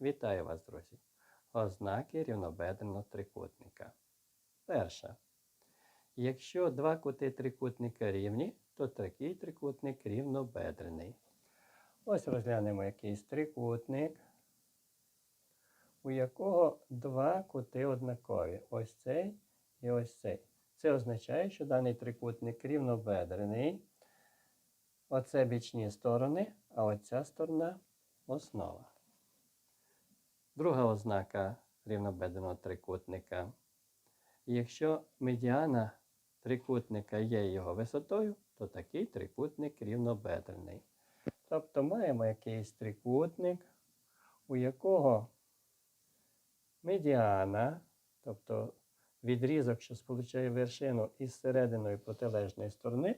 Вітаю вас, друзі! Ознаки рівнобедреного трикутника. Перша. Якщо два кути трикутника рівні, то такий трикутник рівнобедрений. Ось розглянемо якийсь трикутник, у якого два кути однакові. Ось цей і ось цей. Це означає, що даний трикутник рівнобедрений. Оце бічні сторони, а оця сторона основа. Друга ознака рівнобедреного трикутника. Якщо медіана трикутника є його висотою, то такий трикутник рівнобедрений. Тобто маємо якийсь трикутник, у якого медіана, тобто відрізок, що сполучає вершину із серединою протилежної сторони,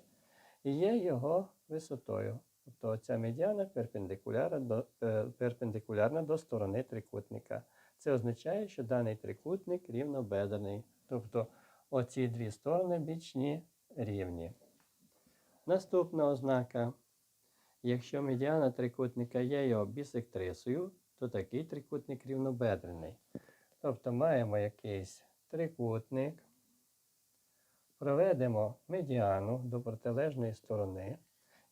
є його висотою. Тобто ця медіана перпендикулярна до, е, перпендикулярна до сторони трикутника. Це означає, що даний трикутник рівнобедрений. Тобто оці дві сторони бічні рівні. Наступна ознака. Якщо медіана трикутника є його бісектрисою, то такий трикутник рівнобедрений. Тобто маємо якийсь трикутник, проведемо медіану до протилежної сторони.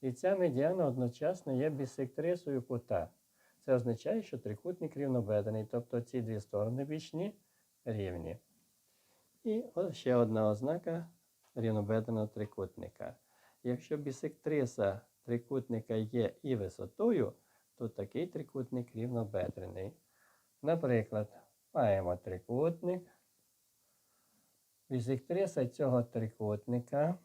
І ця медіана одночасно є бісектрисою кута. Це означає, що трикутник рівнобедрений, тобто ці дві сторони бічні рівні. І ще одна ознака рівнобедреного трикутника. Якщо бісектриса трикутника є і висотою, то такий трикутник рівнобедрений. Наприклад, маємо трикутник. Бісектриса цього трикутника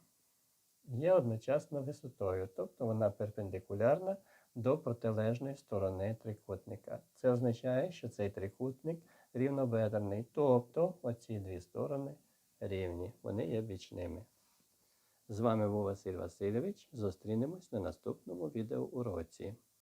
є одночасно висотою, тобто вона перпендикулярна до протилежної сторони трикутника. Це означає, що цей трикутник рівнобедрений, тобто оці дві сторони рівні, вони є бічними. З вами був Василь Васильович. Зустрінемось на наступному відеоуроці.